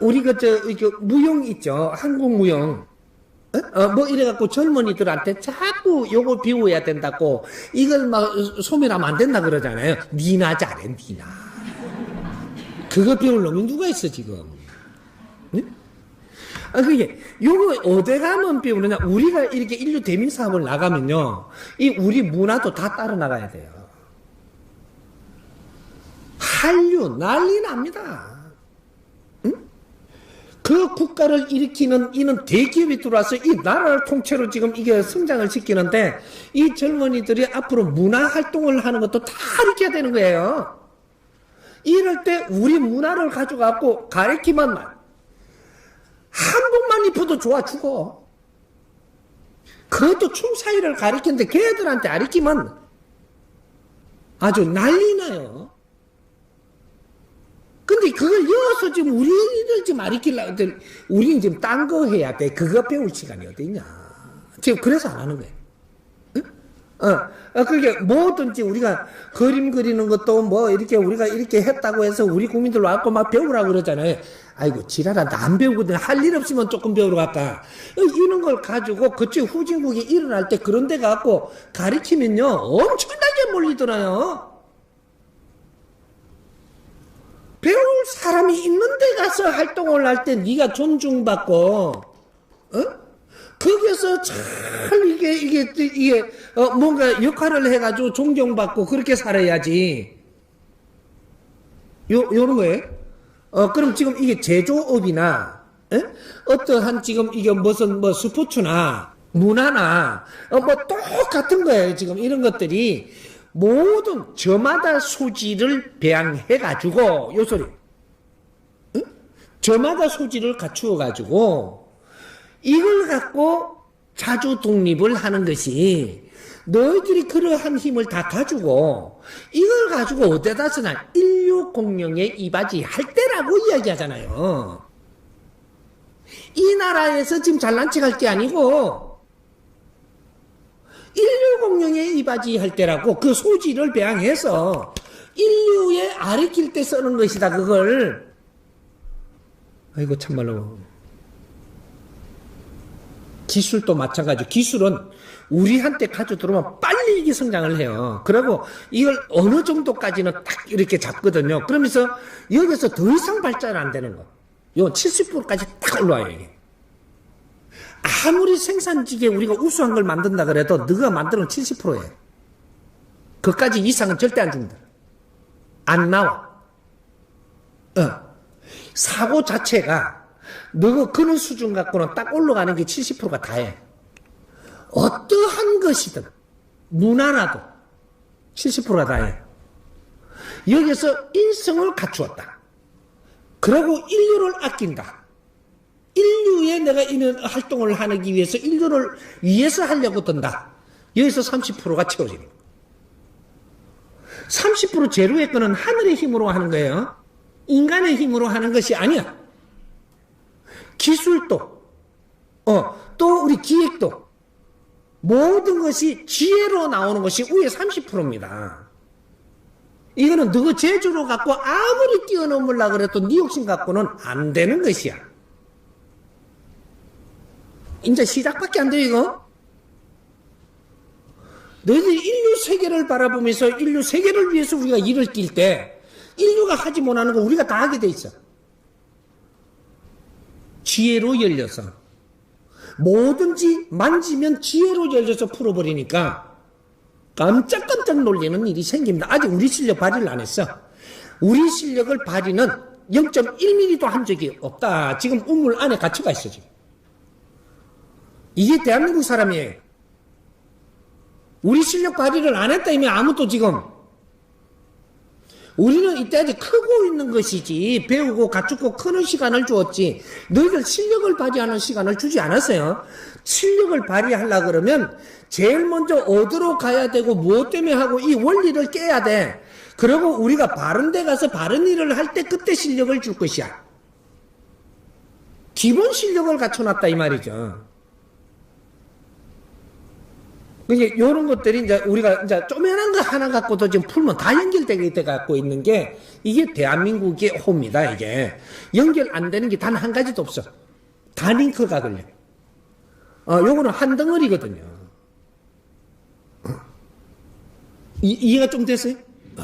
우리 그저 무용 있죠 한국 무용 어? 어, 뭐 이래갖고 젊은이들한테 자꾸 요거 비워야 된다고 이걸 막 소멸하면 안 된다 그러잖아요 니나 잘해 니나 그거 배울 놈이 누가 있어 지금 네? 아, 그게, 요거 어디 가면 배우느냐. 우리가 이렇게 인류 대민 사업을 나가면요. 이 우리 문화도 다 따라 나가야 돼요. 한류 난리 납니다. 응? 그 국가를 일으키는 이는 대기업이 들어와서 이 나라를 통째로 지금 이게 성장을 시키는데 이 젊은이들이 앞으로 문화 활동을 하는 것도 다 가르쳐야 되는 거예요. 이럴 때 우리 문화를 가져갖고 가르치면 한복만 입어도 좋아 죽어. 그것도 춤 사이를 가리키는데 걔들한테 가리키면 아주 난리 나요. 근데 그걸 이어서 지금 우리를 지금 가리키려고, 우리는 지금 딴 거 해야 돼. 그거 배울 시간이 어딨냐. 지금 그래서 안 하는 거예요. 어, 어, 그게 뭐든지 우리가 그림 그리는 것도 뭐 이렇게 우리가 이렇게 했다고 해서 우리 국민들 와갖고 막 배우라고 그러잖아요. 아이고, 지랄한다. 안 배우거든. 할 일 없으면 조금 배우러 갈까. 어, 이런 걸 가지고 그쪽 후진국이 일어날 때 그런 데 가갖고 가르치면요. 엄청나게 몰리더라요. 배울 사람이 있는 데 가서 활동을 할 때 네가 존중받고, 어? 거기서 잘 이게 이게 이게 어 뭔가 역할을 해가지고 존경받고 그렇게 살아야지. 요 요런 거예요. 어 그럼 지금 이게 제조업이나 에? 어떠한 지금 이게 무슨 뭐 스포츠나 문화나 어 뭐 똑같은 거예요. 지금 이런 것들이 모든 저마다 소질을 배양해 가지고 요 소리. 응? 저마다 소질을 갖추어 가지고 이걸 갖고 자주 독립을 하는 것이 너희들이 그러한 힘을 다 가지고 이걸 가지고 어디다 쓰나 인류 공룡에 이바지 할 때라고 이야기하잖아요. 이 나라에서 지금 잘난 척할 게 아니고 인류 공룡에 이바지 할 때라고 그 소지를 배양해서 인류에 아래킬 때 쓰는 것이다 그걸 아이고 참말로 기술도 마찬가지. 기술은 우리한테 가져 들어오면 빨리 이게 성장을 해요. 그리고 이걸 어느 정도까지는 딱 이렇게 잡거든요. 그러면서 여기서 더 이상 발전이 안 되는 거. 요 70%까지 딱 올라와요, 이게. 아무리 생산직에 우리가 우수한 걸 만든다 그래도 너가 만드는 70%예요. 그까지 이상은 절대 안 줍니다. 안 나와. 어. 사고 자체가 너가 그런 수준 갖고는 딱 올라가는 게 70%가 다해. 어떠한 것이든 문화라도 70%가 다해. 여기서 인성을 갖추었다. 그리고 인류를 아낀다. 인류에 내가 이런 활동을 하기 위해서 인류를 위해서 하려고 든다. 여기서 30%가 채워지는 거예요. 30% 제로의 거는 하늘의 힘으로 하는 거예요. 인간의 힘으로 하는 것이 아니야. 기술도, 어, 또 우리 기획도, 모든 것이 지혜로 나오는 것이 위에 30%입니다. 이거는 너 제주로 갖고 아무리 뛰어넘으려 그래도 네 욕심 갖고는 안 되는 것이야. 이제 시작밖에 안 돼, 이거? 너희들 인류 세계를 바라보면서 인류 세계를 위해서 우리가 일을 뛸 때, 인류가 하지 못하는 거 우리가 다 하게 돼 있어. 지혜로 열려서 뭐든지 만지면 지혜로 열려서 풀어버리니까 깜짝깜짝 놀리는 일이 생깁니다. 아직 우리 실력 발휘를 안 했어. 우리 실력을 발휘는 0.1mm도 한 적이 없다. 지금 우물 안에 갇혀가 있어, 지금. 이게 대한민국 사람이에요. 우리 실력 발휘를 안 했다, 이미 아무도 지금 우리는 이때까지 크고 있는 것이지 배우고 갖추고 크는 시간을 주었지 너희들 실력을 발휘하는 시간을 주지 않았어요. 실력을 발휘하려 그러면 제일 먼저 어디로 가야 되고 무엇 때문에 하고 이 원리를 깨야 돼. 그리고 우리가 바른 데 가서 바른 일을 할 때 그때 실력을 줄 것이야. 기본 실력을 갖춰놨다 이 말이죠. 그게 요런 것들이 이제 우리가 이제 쪼매난 거 하나 갖고도 지금 풀면 다 연결되게 돼 갖고 있는 게 이게 대한민국의 호입니다, 이게. 연결 안 되는 게 단 한 가지도 없어. 다 링크가 걸려. 어, 요거는 한 덩어리거든요. 이, 이해가 좀 됐어요? 어.